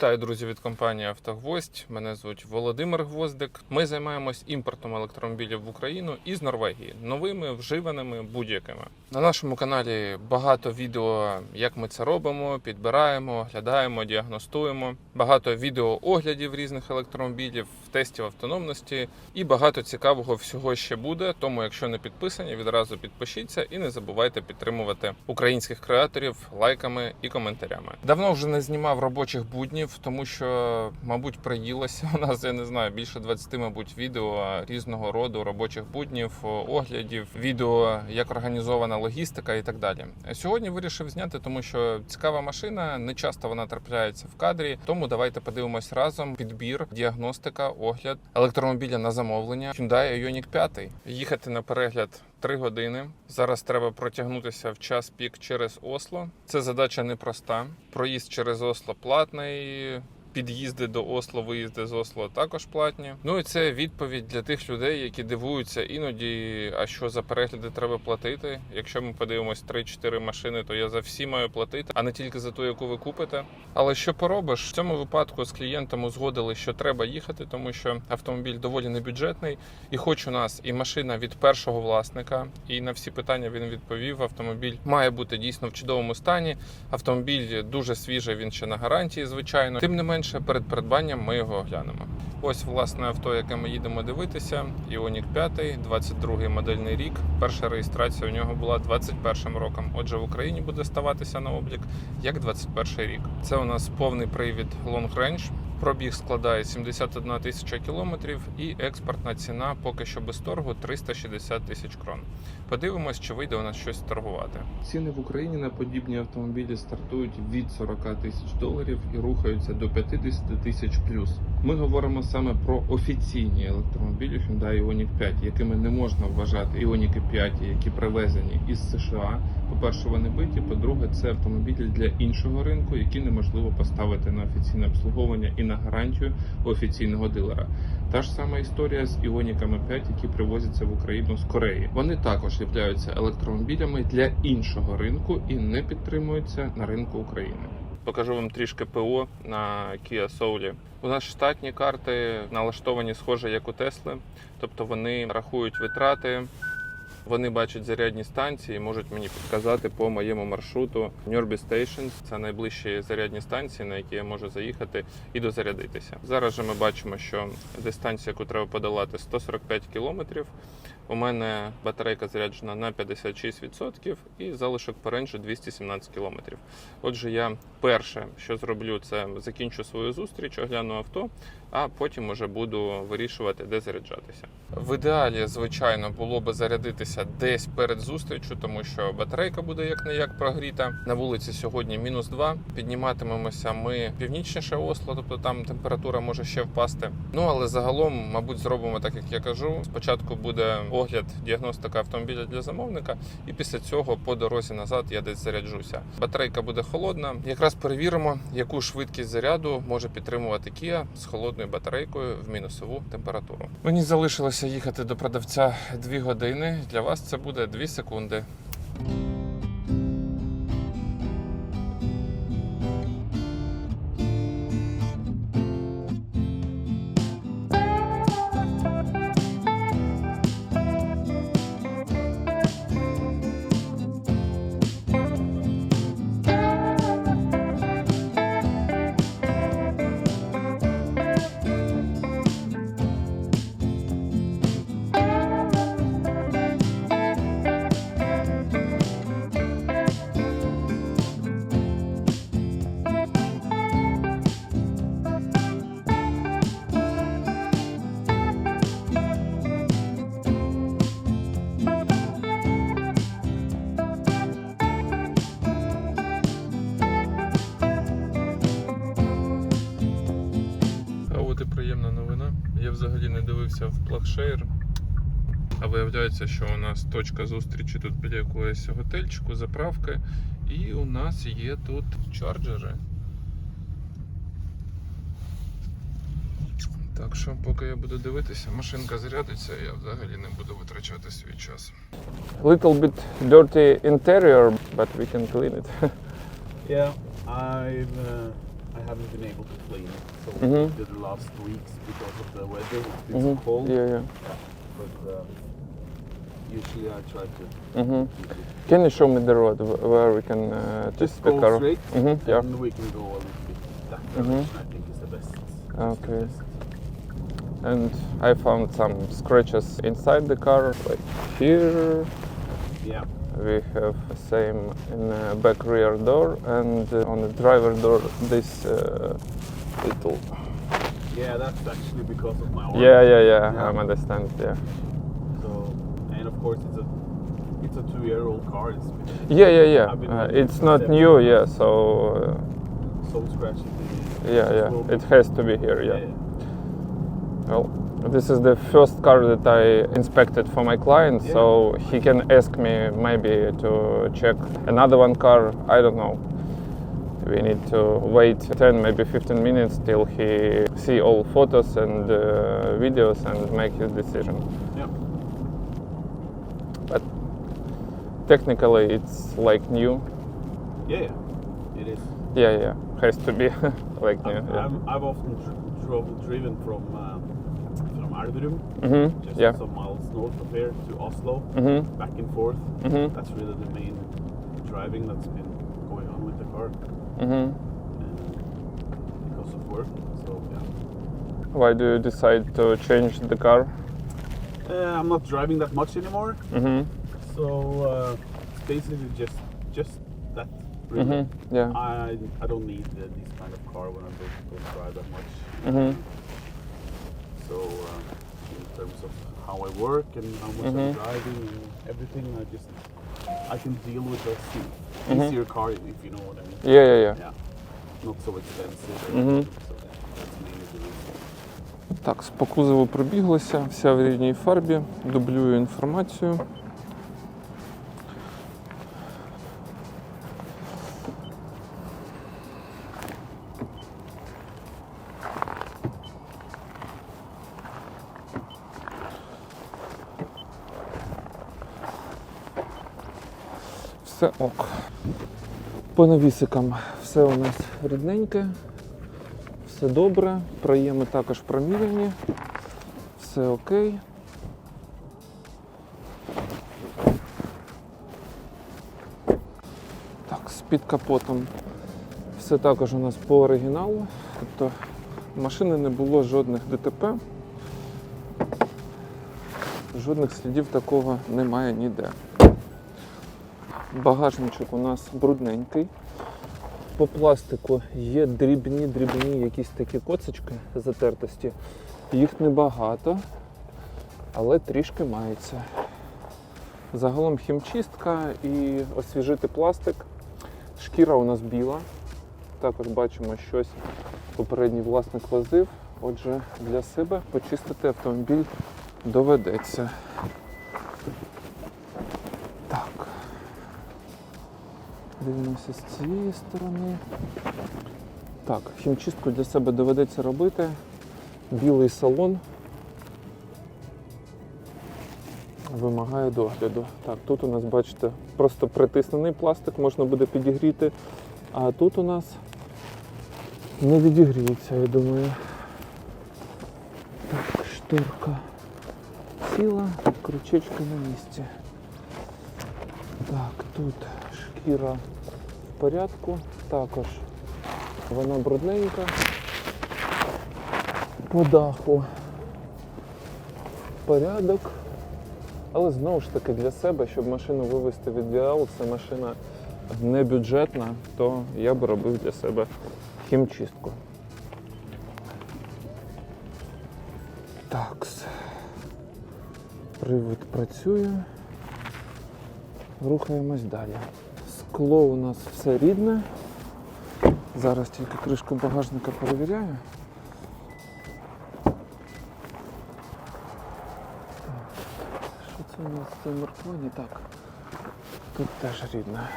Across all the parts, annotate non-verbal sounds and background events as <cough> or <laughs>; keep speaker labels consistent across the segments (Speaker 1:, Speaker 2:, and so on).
Speaker 1: Вітаю, друзі, від компанії Автогвоздь. Мене звуть Володимир Гвоздик. Ми займаємось імпортом електромобілів в Україну із Норвегії, новими, вживаними, будь-якими. На нашому каналі багато відео, як ми це робимо, підбираємо, оглядаємо, діагностуємо. Багато відео оглядів різних електромобілів, тестів автономності і багато цікавого всього ще буде. Тому, якщо не підписані, відразу підпишіться і не забувайте підтримувати українських креаторів лайками і коментарями. Давно вже не знімав робочих буднів, тому що, мабуть, приїлося. <laughs> У нас я не знаю більше 20, мабуть, відео різного роду робочих буднів, оглядів, відео, як організована логістика і так далі. Сьогодні вирішив зняти, тому що цікава машина, не часто вона трапляється в кадрі. Тому давайте подивимось разом підбір, діагностика, огляд електромобіля на замовлення Hyundai Ioniq 5. Їхати на перегляд 3 години. Зараз треба протягнутися в час пік через Осло. Це задача непроста. Проїзд через Осло платний. Під'їзди до Осло, виїзди з Осло також платні. Ну і це відповідь для тих людей, які дивуються іноді. А що за перегляди треба платити? Якщо ми подивимось 3-4 машини, то я за всі маю платити, а не тільки за ту, яку ви купите. Але що поробиш? В цьому випадку з клієнтом узгодили, що треба їхати, тому що автомобіль доволі небюджетний, і хоч у нас і машина від першого власника, і на всі питання він відповів. Автомобіль має бути дійсно в чудовому стані. Автомобіль дуже свіжий, він ще на гарантії, звичайно. Тим не менше, перед придбанням ми його оглянемо. Ось власне авто, яке ми їдемо дивитися. Іонік 5, 22 модельний рік. Перша реєстрація у нього була 21 роком. Отже, в Україні буде ставатися на облік як 21 рік. Це у нас повний привід Long Range. Пробіг складає 71 тисяча кілометрів і експортна ціна поки що без торгу 360 тисяч крон. Подивимось, чи вийде у нас щось торгувати. Ціни в Україні на подібні автомобілі стартують від 40 тисяч доларів і рухаються до 50 тисяч плюс. Ми говоримо саме про офіційні електромобілі Hyundai Ioniq 5, якими не можна вважати Ioniq 5, які привезені із США. По-перше, вони биті. По-друге, це автомобілі для іншого ринку, які неможливо поставити на офіційне обслуговування і на гарантію офіційного дилера. Та ж сама історія з Іоніками 5, які привозяться в Україну з Кореї. Вони також являються електромобілями для іншого ринку і не підтримуються на ринку України. Покажу вам трішки ПО на Kia Soul. У нас штатні карти налаштовані схоже як у Тесли, тобто вони рахують витрати. Вони бачать зарядні станції, можуть мені підказати по моєму маршруту Нюрбі Stations. Це найближчі зарядні станції, на які я можу заїхати і дозарядитися. Зараз же ми бачимо, що дистанція, яку треба подолати, 145 кілометрів. У мене батарейка заряджена на 56% і залишок по ренджу 217 км. Отже, я перше, що зроблю, це закінчу свою зустріч, огляну авто, а потім уже буду вирішувати, де заряджатися. В ідеалі, звичайно, було би зарядитися десь перед зустрічю, тому що батарейка буде як не як прогріта. На вулиці сьогодні мінус 2. Підніматимемося ми північніше Осло, тобто там температура може ще впасти. Ну але загалом, мабуть, зробимо так, як я кажу. Спочатку буде огляд діагностика автомобіля для замовника, і після цього по дорозі назад я десь заряджуся. Батарейка буде холодна. Якраз перевіримо, яку швидкість заряду може підтримувати Kia з холодною батарейкою в мінусову температуру. Мені залишилося їхати до продавця 2 години. Для вас це буде 2 секунди. Виявляється, що у нас точка зустрічі тут біля якогось готельчику, заправки. І у нас є тут чарджери. Так що, поки я буду дивитися, машинка зарядиться, я взагалі не буду витрачати свій час. Little bit dirty interior, but we can clean it. <laughs>
Speaker 2: Yeah, I've uh, I haven't been able to clean it. So
Speaker 1: Mhm.
Speaker 2: the last weeks because of the weather, it's been
Speaker 1: Mhm.
Speaker 2: so cold.
Speaker 1: Yeah, yeah.
Speaker 2: But uh, usually I try to
Speaker 1: Mhm. Can you show me the road where we can uh,
Speaker 2: Just
Speaker 1: the
Speaker 2: go
Speaker 1: car?
Speaker 2: straight,
Speaker 1: Mhm, yeah.
Speaker 2: and we can go a little bit that
Speaker 1: Mhm.
Speaker 2: direction. I think is the best. the
Speaker 1: Okay.
Speaker 2: best.
Speaker 1: And I found some scratches inside the car, like here.
Speaker 2: Yeah.
Speaker 1: We have the same in the back rear door and uh, on the driver door this uh, little.
Speaker 2: Yeah, that's actually because of my arm.
Speaker 1: Yeah, yeah, yeah.
Speaker 2: Yeah.
Speaker 1: I understand. Yeah.
Speaker 2: So, and of course it's a it's a two-year-old car. It's been
Speaker 1: Yeah, yeah, yeah. Uh, it's not
Speaker 2: seven
Speaker 1: new, yeah. So uh,
Speaker 2: so scratchy.
Speaker 1: yeah, yeah. It has to be here. Yeah. Well, this is the first car that I inspected for my client,
Speaker 2: Yeah.
Speaker 1: so he can ask me maybe to check another one car. I don't know. We need to wait 10, maybe 15 minutes till he see all photos and uh, videos and make his decision.
Speaker 2: Yeah.
Speaker 1: But technically, it's like new.
Speaker 2: Yeah, yeah. It is.
Speaker 1: Yeah, yeah, has to be <laughs> like new.
Speaker 2: I've,
Speaker 1: Yeah.
Speaker 2: I'm- I've often dr- drove, driven from uh, from Elverum,
Speaker 1: Mhm.
Speaker 2: just
Speaker 1: Yeah.
Speaker 2: some miles north of here, to Oslo,
Speaker 1: Mhm.
Speaker 2: back and forth.
Speaker 1: Mhm.
Speaker 2: That's really the main driving that's been going on with the car
Speaker 1: Mhm.
Speaker 2: uh, because of work. So yeah,
Speaker 1: Why do you decide to change the car?
Speaker 2: uh, I'm not driving that much anymore.
Speaker 1: Mhm.
Speaker 2: So uh, it's basically just just that. Really.
Speaker 1: Mhm. Yeah.
Speaker 2: I I don't need uh, this kind of car when I don't, don't drive that much.
Speaker 1: Mhm.
Speaker 2: So uh, in terms of how I work and how much
Speaker 1: Mhm.
Speaker 2: I'm driving and everything, I just I can deal with a se-
Speaker 1: Mhm.
Speaker 2: easier car if you know what I mean.
Speaker 1: Yeah, yeah, yeah.
Speaker 2: Yeah, not so expensive.
Speaker 1: Mhm.
Speaker 2: So that's mainly the reason.
Speaker 1: Так, по кузову пробіглися, вся в рідній фарбі, дублюю інформацію. Все ок. По навісикам все у нас рідненьке. Все добре, проєми також проміряні, все окей. Так, з-під капотом все також у нас по оригіналу. Тобто машини не було жодних ДТП. Жодних слідів такого немає ніде. Багажничок у нас брудненький. По пластику є дрібні, дрібні якісь такі коцочки затертості. Їх небагато, але трішки мається. Загалом хімчистка і освіжити пластик. Шкіра у нас біла. Також бачимо щось попередній власник возив. Отже, для себе почистити автомобіль доведеться. Дивимося з цієї сторони. Так, хімчистку для себе доведеться робити. Білий салон вимагає догляду. Так, тут у нас, бачите, просто притиснений пластик, можна буде підігріти. А тут у нас не відігріється, я думаю. Так, шторка ціла, крючечки на місці. Так, тут шкіра в порядку, також вона брудненька. По даху порядок. Але знову ж таки для себе, щоб машину вивезти в ідеал, це машина не бюджетна, то я би робив для себе хімчистку. Так. Привод працює. Рухаємось далі. Скло у нас все рідне. Зараз тільки кришку багажника перевіряю. Що це у нас це морквані? Так. Тут теж рідне.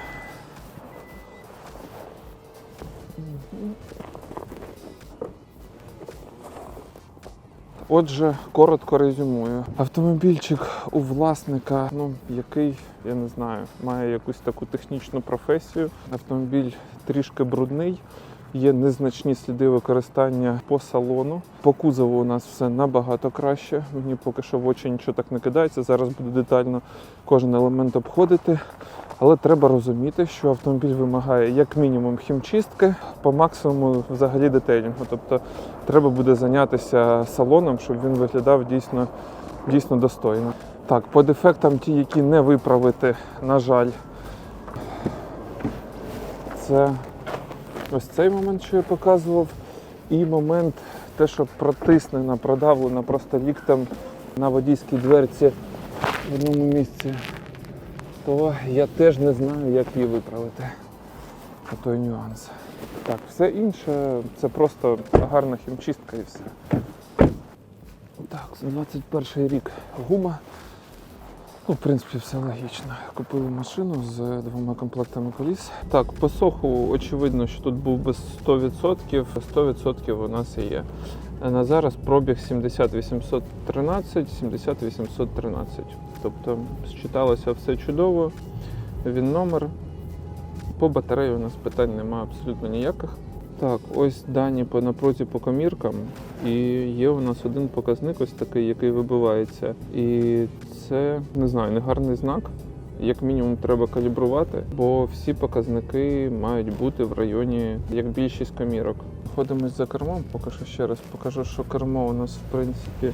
Speaker 1: Отже, коротко резюмую. Автомобільчик у власника, ну який, я не знаю, має якусь таку технічну професію. Автомобіль трішки брудний. Є незначні сліди використання по салону. По кузову у нас все набагато краще. Мені поки що в очі нічого так не кидається. Зараз буду детально кожен елемент обходити. Але треба розуміти, що автомобіль вимагає як мінімум хімчистки, по максимуму взагалі детейлінгу. Тобто треба буде зайнятися салоном, щоб він виглядав дійсно, дійсно достойно. Так, по дефектам, ті, які не виправити, на жаль, це ось цей момент, що я показував, і момент, те, що протиснена, продавлена просто ліктем на водійській дверці в одному місці, то я теж не знаю, як її виправити. Той нюанс. Так, все інше це просто гарна хімчистка і все. Так, за 21 рік гума. Ну, в принципі, все логічно. Купили машину з двома комплектами коліс. Так, по соху очевидно, що тут був без 100%. 100% у нас і є. На зараз пробіг 70813, 70813. Тобто считалося все чудово. Він номер. По батареї у нас питань немає абсолютно ніяких. Так, ось дані по напрузі по коміркам. І є у нас один показник, ось такий, який вибивається. І це не знаю, не гарний знак. Як мінімум треба калібрувати, бо всі показники мають бути в районі як більшість комірок. Ходимось за кермом, поки що ще раз покажу, що кермо у нас в принципі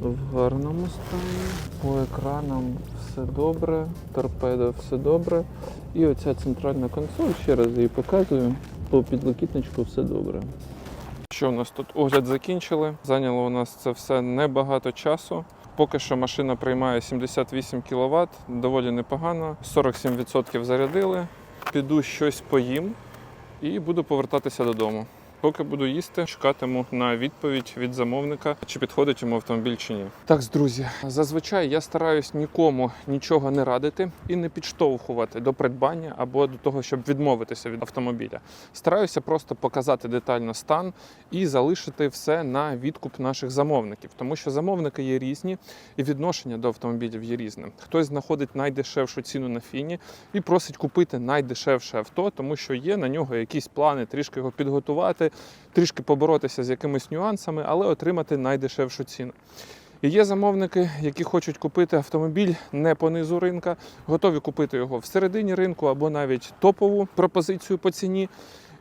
Speaker 1: в гарному стані. По екранам все добре, торпедо все добре. І оця центральна консоль, ще раз її показую. По підлокітничку все добре. Що у нас тут? Огляд закінчили. Зайняло у нас це все небагато часу. Поки що машина приймає 78 кВт, доволі непогано. 47% зарядили. Піду щось поїм і буду повертатися додому. Поки буду їсти, чекатиму на відповідь від замовника, чи підходить йому автомобіль чи ні. Так, друзі, зазвичай я стараюсь нікому нічого не радити і не підштовхувати до придбання або до того, щоб відмовитися від автомобіля. Стараюся просто показати детально стан і залишити все на відкуп наших замовників, тому що замовники є різні і відношення до автомобілів є різним. Хтось знаходить найдешевшу ціну на фіні і просить купити найдешевше авто, тому що є на нього якісь плани трішки його підготувати, трішки поборотися з якимись нюансами, але отримати найдешевшу ціну. І є замовники, які хочуть купити автомобіль не по низу ринка, готові купити його в середині ринку або навіть топову пропозицію по ціні.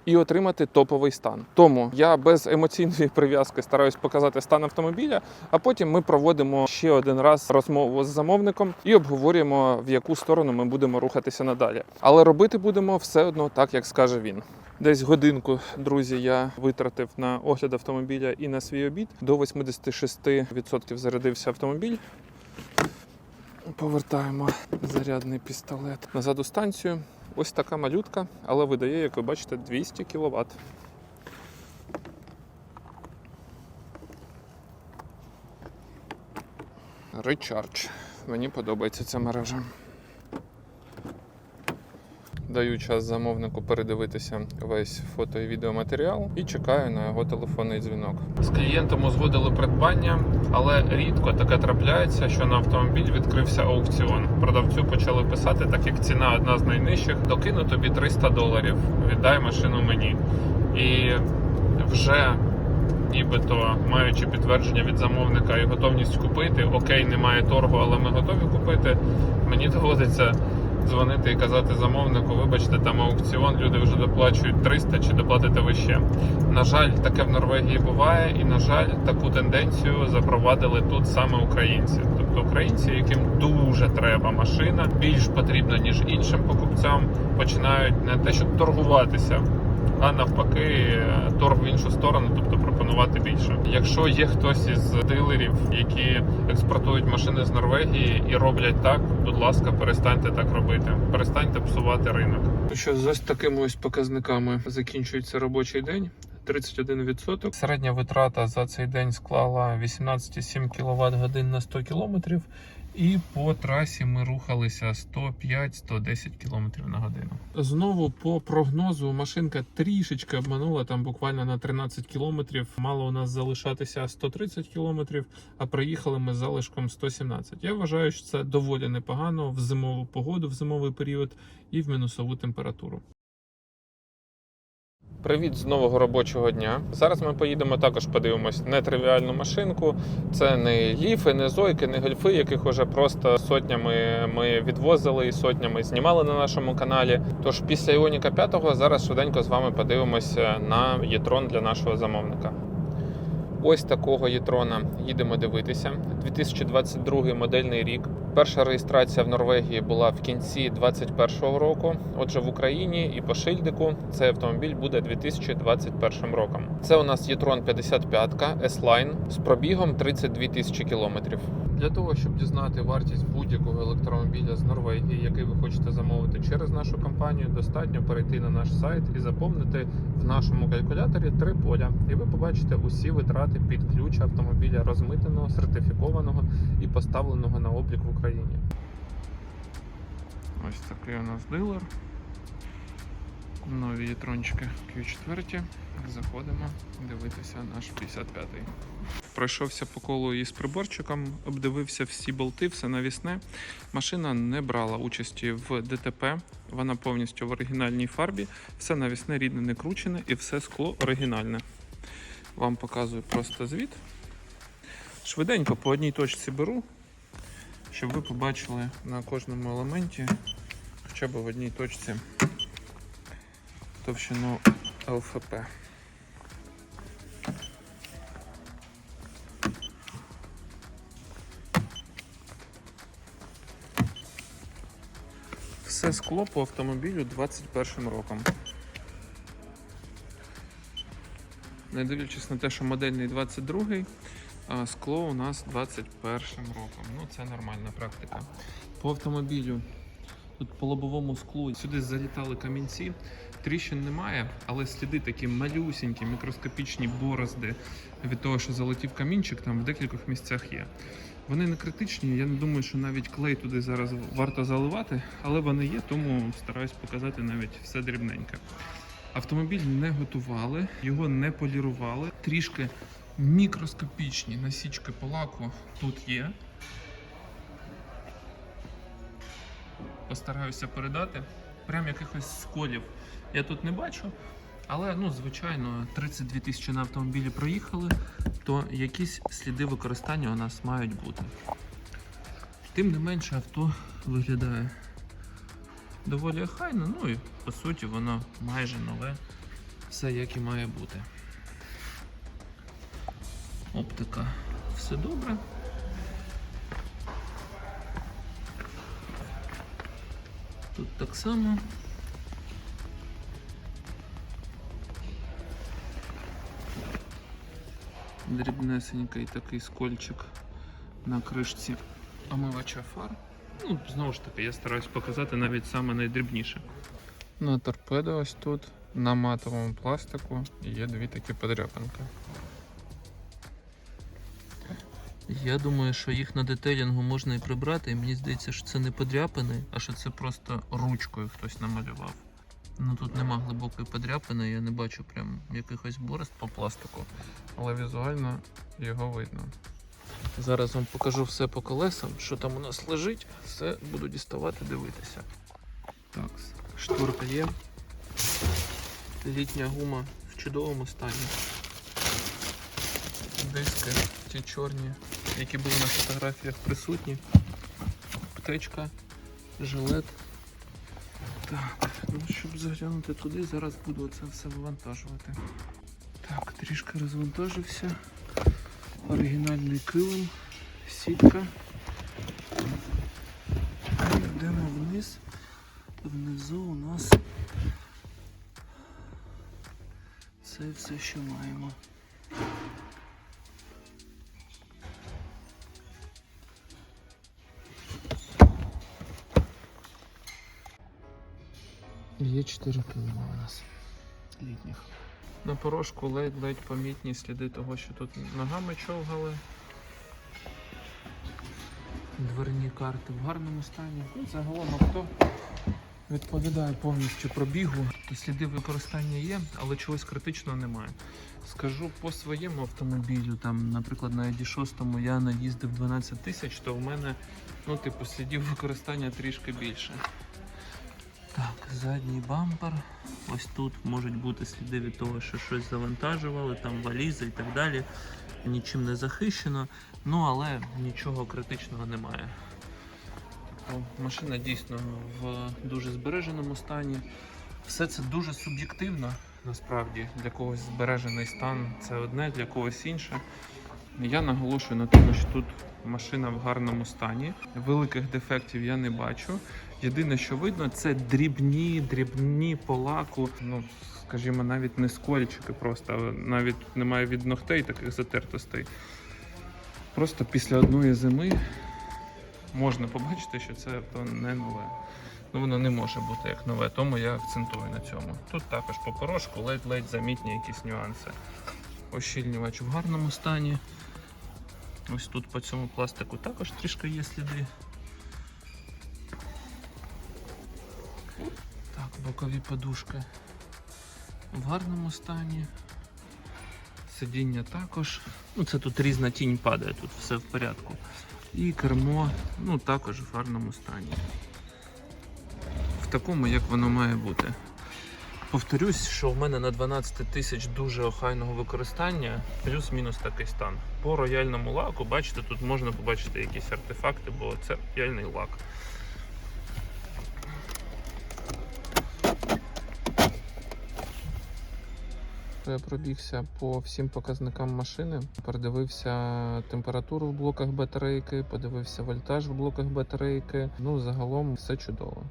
Speaker 1: І отримати топовий стан. Тому я без емоційної <laughs> прив'язки стараюсь показати стан автомобіля, а потім ми проводимо ще один раз розмову з замовником і обговорюємо, в яку сторону ми будемо рухатися надалі. Але робити будемо все одно так, як скаже він. Десь годинку, друзі, я витратив на огляд автомобіля і на свій обід. До 86% зарядився автомобіль. Повертаємо зарядний пістолет назад у станцію. Ось така малютка, але видає, як ви бачите, 200 кВт. Recharge. Мені подобається ця мережа. Даю час замовнику передивитися весь фото і відеоматеріал і чекаю на його телефонний дзвінок. З клієнтом узгодили придбання, але рідко таке трапляється, що на автомобіль відкрився аукціон. Продавцю почали писати, так як ціна одна з найнижчих, докину тобі 300 доларів. Віддай машину мені. І вже нібито маючи підтвердження від замовника і готовність купити, окей, немає торгу, але ми готові купити. Мені доводиться дзвонити і казати замовнику, вибачте, там аукціон, люди вже доплачують 300 чи доплатите ви ще. На жаль, таке в Норвегії буває, і на жаль, таку тенденцію запровадили тут саме українці. Тобто українці, яким дуже треба машина, більш потрібна ніж іншим покупцям, починають не те, щоб торгуватися. А навпаки, торг в іншу сторону, тобто пропонувати більше. Якщо є хтось із дилерів, які експортують машини з Норвегії і роблять так, будь ласка, перестаньте так робити. Перестаньте псувати ринок. Що з ось такими ось показниками закінчується робочий день. 31%. Середня витрата за цей день склала 18,7 кВт годин на 100 км. І по трасі ми рухалися 105-110 км на годину. Знову по прогнозу машинка трішечки обманула там буквально на 13 км. Мало у нас залишатися 130 км, а приїхали ми з залишком 117. Я вважаю, що це доволі непогано в зимову погоду, в зимовий період і в мінусову температуру. Привіт з нового робочого дня. Зараз ми поїдемо також подивимось нетривіальну машинку. Це не ліфи, не зойки, не гольфи, яких уже просто сотнями ми відвозили і сотнями знімали на нашому каналі. Тож після Іоніка 5 зараз швиденько з вами подивимося на єтрон для нашого замовника. Ось такого єтрона їдемо дивитися. 2022 модельний рік. Перша реєстрація в Норвегії була в кінці 2021 року. Отже, в Україні і по шильдику цей автомобіль буде 2021 роком. Це у нас Єтрон 55 S-Line з пробігом 32 тисячі кілометрів. Для того, щоб дізнати вартість будь-якого електромобіля з Норвегії, який ви хочете замовити через нашу компанію, достатньо перейти на наш сайт і заповнити в нашому калькуляторі три поля. І ви побачите усі витрати під ключ автомобіля розмитеного, сертифікованого і поставленого на облік в Україні. Ось такий у нас дилер. Нові єтрончики Q4. Заходимо дивитися наш 55-й. Пройшовся по колу із приборчиком, обдивився всі болти, все навісне. Машина не брала участі в ДТП. Вона повністю в оригінальній фарбі. Все навісне рідне не кручене і все скло оригінальне. Вам показую просто звіт. Швиденько по одній точці беру, щоб ви побачили на кожному елементі, хоча б в одній точці товщину ЛФП. Скло по автомобілю 21 роком. Не дивлячись на те, що модельний 22-й, а скло у нас 21 роком. Ну, це нормальна практика. По автомобілю тут по лобовому склу сюди залітали камінці. Тріщин немає, але сліди такі малюсінькі, мікроскопічні борозди від того, що залетів камінчик, там в декількох місцях є. Вони не критичні, я не думаю, що навіть клей туди зараз варто заливати, але вони є, тому стараюсь показати навіть все дрібненьке. Автомобіль не готували, його не полірували. Трішки мікроскопічні насічки по лаку тут є. Постараюся передати. Прям якихось сколів я тут не бачу. Але, ну, звичайно, 32 тисячі на автомобілі проїхали, то якісь сліди використання у нас мають бути. Тим не менше, авто виглядає доволі охайно, ну і по суті воно майже нове, все як і має бути. Оптика все добре. Тут так само. Дрібнесенький такий скольчик на кришці омивача фар. Ну, знову ж таки, я стараюсь показати навіть саме найдрібніше. На торпедо ось тут, на матовому пластику є дві такі подряпинки.
Speaker 3: Я думаю, що їх на детелінгу можна і прибрати, і мені здається, що це не подряпини, а що це просто ручкою хтось намалював. Ну тут нема глибокої подряпини, я не бачу прям якихось борозд по пластику.
Speaker 1: Але візуально його видно.
Speaker 3: Зараз вам покажу все по колесам, що там у нас лежить, все буду діставати, дивитися. Так, шторка є. Літня гума в чудовому стані.
Speaker 1: Диски ті чорні.
Speaker 3: які були на фотографіях присутні. Аптечка, жилет. Так, ну щоб заглянути туди, зараз буду це все вивантажувати. Так, трішки розвантажився. Оригінальний килим, сітка. Йдемо вниз. Внизу у нас це все, що маємо. Є 4 килима у нас літніх.
Speaker 1: На порожку ледь-ледь помітні сліди того, що тут ногами човгали.
Speaker 3: Дверні карти в гарному стані.
Speaker 1: Загалом авто відповідає повністю пробігу.
Speaker 3: Сліди використання є, але чогось критичного немає.
Speaker 1: Скажу по своєму
Speaker 3: Автомобілю, там, наприклад, на ID6 я наїздив 12 тисяч,
Speaker 1: тисяч, то в мене, ну, типу, слідів використання трішки більше. Задній бампер. Ось тут можуть бути сліди від того, що щось завантажували, там валізи і так далі. Нічим не захищено, ну але нічого критичного немає. Машина дійсно в дуже збереженому стані. Все це дуже суб'єктивно, насправді. Для когось збережений стан це одне, для когось інше. Я наголошую на тому, що тут машина в гарному стані. Великих дефектів я не бачу. Єдине, що видно, це дрібні, дрібні по. Ну, скажімо, навіть не скольчики просто, навіть немає від ногтей таких затертостей. Просто після одної зими можна побачити, що це авто не нове. Ну, воно не може бути як нове, тому я акцентую на цьому. Тут також по порошку ледь-ледь замітні якісь нюанси. Ощільнювач в гарному стані. Ось тут по цьому пластику також трішки є сліди. Бокові подушки в гарному стані. Сидіння також. Ну, це тут різна тінь падає, тут все в порядку. І кермо ну, також в гарному стані. В такому, як воно має бути. Повторюсь, що в мене на 12 тисяч дуже охайного використання, плюс-мінус такий стан. По рояльному лаку, бачите, тут можна побачити якісь артефакти, бо це рояльний лак. Я пробігся по всім показникам машини, передивився температуру в блоках батарейки, подивився вольтаж в блоках батарейки. Ну, загалом все чудово.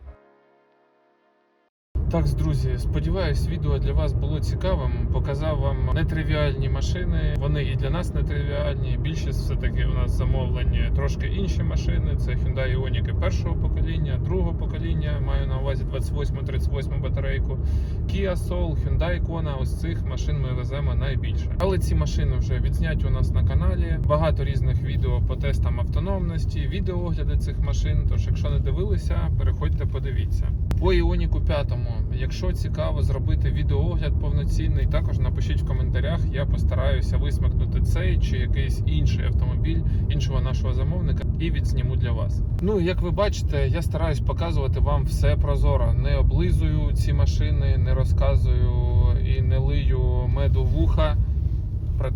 Speaker 1: Так, друзі, сподіваюсь, відео для вас було цікавим. Показав вам нетривіальні машини. Вони і для нас нетривіальні. Більшість все-таки у нас замовлені трошки інші машини. Це Hyundai Ioniq першого покоління, другого покоління. Маю на увазі 28-38 батарейку. Kia Soul, Hyundai Kona. Ось цих машин ми веземо найбільше. Але ці машини вже відзняті у нас на каналі. Багато різних відео по тестам автономності, відеоогляди цих машин. Тож, якщо не дивилися, переходьте, подивіться. По Іоніку 5, якщо цікаво зробити відеоогляд повноцінний, також напишіть в коментарях. Я постараюся висмикнути цей чи якийсь інший автомобіль іншого нашого замовника і відзніму для вас. Ну, як ви бачите, я стараюсь показувати вам все прозоро. Не облизую ці машини, не розказую і не лию меду вуха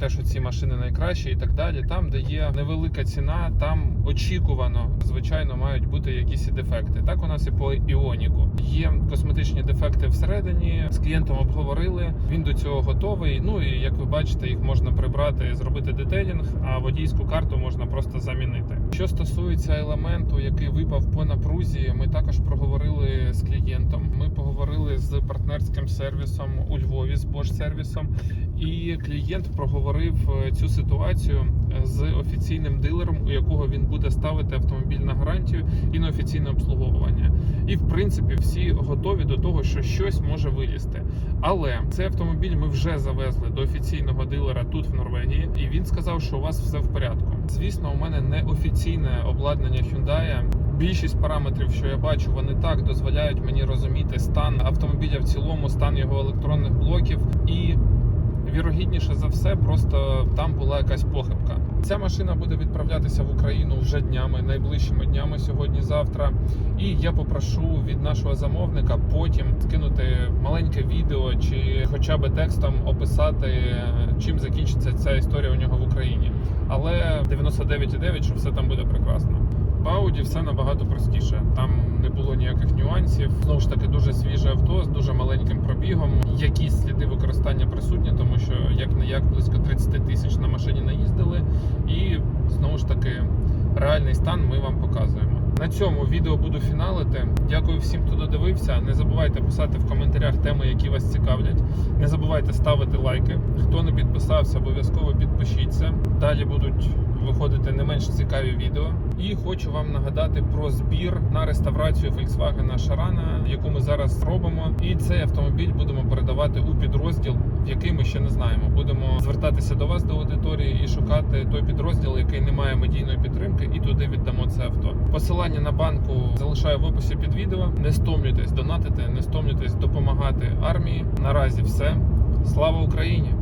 Speaker 1: те, що ці машини найкращі і так далі. Там, де є невелика ціна, там очікувано, звичайно, мають бути якісь і дефекти. Так у нас і по іоніку. Є косметичні дефекти всередині. З клієнтом обговорили. Він до цього готовий. Ну і як ви бачите, їх можна прибрати, зробити детелінг, а водійську карту можна просто замінити. Що стосується елементу, який випав по напрузі, ми також проговорили з клієнтом. Ми поговорили з партнерським сервісом у Львові з Bosch сервісом. І клієнт проговорив е, цю ситуацію е, з офіційним дилером, у якого він буде ставити автомобіль на гарантію і на офіційне обслуговування. І в принципі всі готові до того, що щось може вилізти. Але цей автомобіль ми вже завезли до офіційного дилера тут в Норвегії, і він сказав, що у вас все в порядку. Звісно, у мене не офіційне обладнання Hyundai. Більшість параметрів, що я бачу, вони так дозволяють мені розуміти стан автомобіля в цілому, стан його електронних блоків і вірогідніше за все, просто там була якась похибка. Ця машина буде відправлятися в Україну вже днями, найближчими днями сьогодні-завтра. І я попрошу від нашого замовника потім скинути маленьке відео чи хоча б текстом описати, чим закінчиться ця історія у нього в Україні. Але 99,9, що все там буде прекрасно. В Audi все набагато простіше. Там не було ніяких нюансів. Знову ж таки, дуже свіже авто з дуже маленьким пробігом. Якісь сліди використання присутні, тому що як не як близько 30 тисяч на машині наїздили. І знову ж таки, реальний стан ми вам показуємо. На цьому відео буду фіналити. Дякую всім, хто додивився. Не забувайте писати в коментарях теми, які вас цікавлять. Не забувайте ставити лайки. Хто не підписався, обов'язково підпишіться. Далі будуть виходити не менш цікаві відео. І хочу вам нагадати про збір на реставрацію Volkswagen Шарана, яку ми зараз робимо. І цей автомобіль будемо передавати у підрозділ, в який ми ще не знаємо. Будемо звертатися до вас до аудиторії і шукати той підрозділ, який не має медійної підтримки, і туди віддамо це авто. Посилання на банку залишаю в описі під відео. Не стомлюйтесь донатити, не стомлюйтесь допомагати армії. Наразі все. Слава Україні!